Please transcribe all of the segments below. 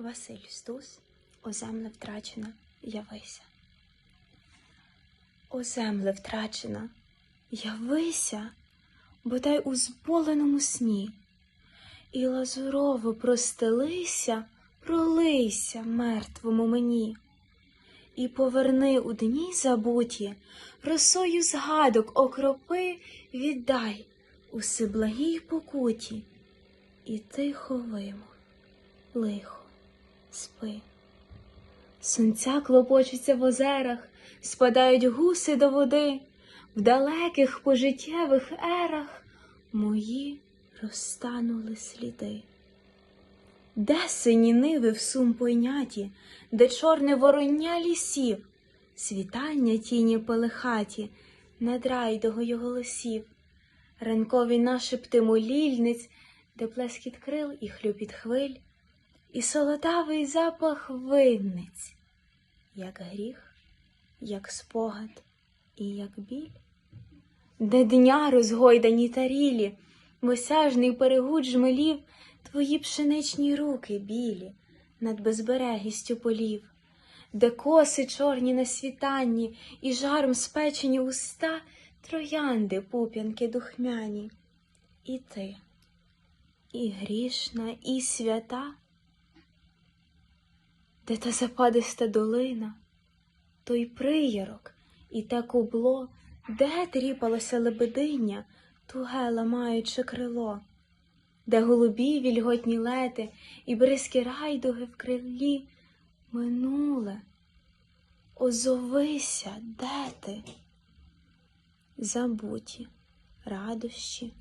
Василь Стус, о земле втрачена, явися. О земле втрачена, явися, бодай у зболеному сні, і лазурово простелися, пролийся мертвому мені, і поверни у дні забуті, росою згадок окропи віддай у всеблагій покуті, і тихо вимов, лихо, спи. Сонця клопочуться в озерах, спадають гуси до води, в далеких пожиттєвих ерах мої розтанули сліди. Де сині ниви в сум пойняті, де чорне вороння лісів, світання тіні пелехаті, над райдогою голосів, ранкові нашепти молільниць, де плескіт крил і хлюпіт хвиль, і солодавий запах винниць, як гріх, як спогад і як біль, де дня розгойдані тарілі, мосяжний перегуд жмелів, твої пшеничні руки білі над безберегістю полів, де коси чорні на світанні і жаром спечені уста, троянди пуп'янки духмяні, і ти, і грішна, і свята, де та западиста долина, той приярок і те кубло, де тріпалося лебединя, туге ламаючи крило, де голубі вільготні лети і бризки райдуги в крилі минуле. Озовися, де ти? Забуті радощі,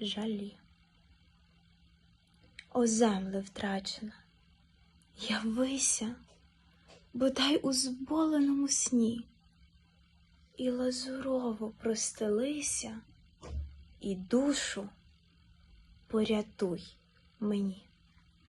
жалі. О земле втрачена, явися, бодай у зболеному сні, і лазурово простелися, і душу порятуй мені.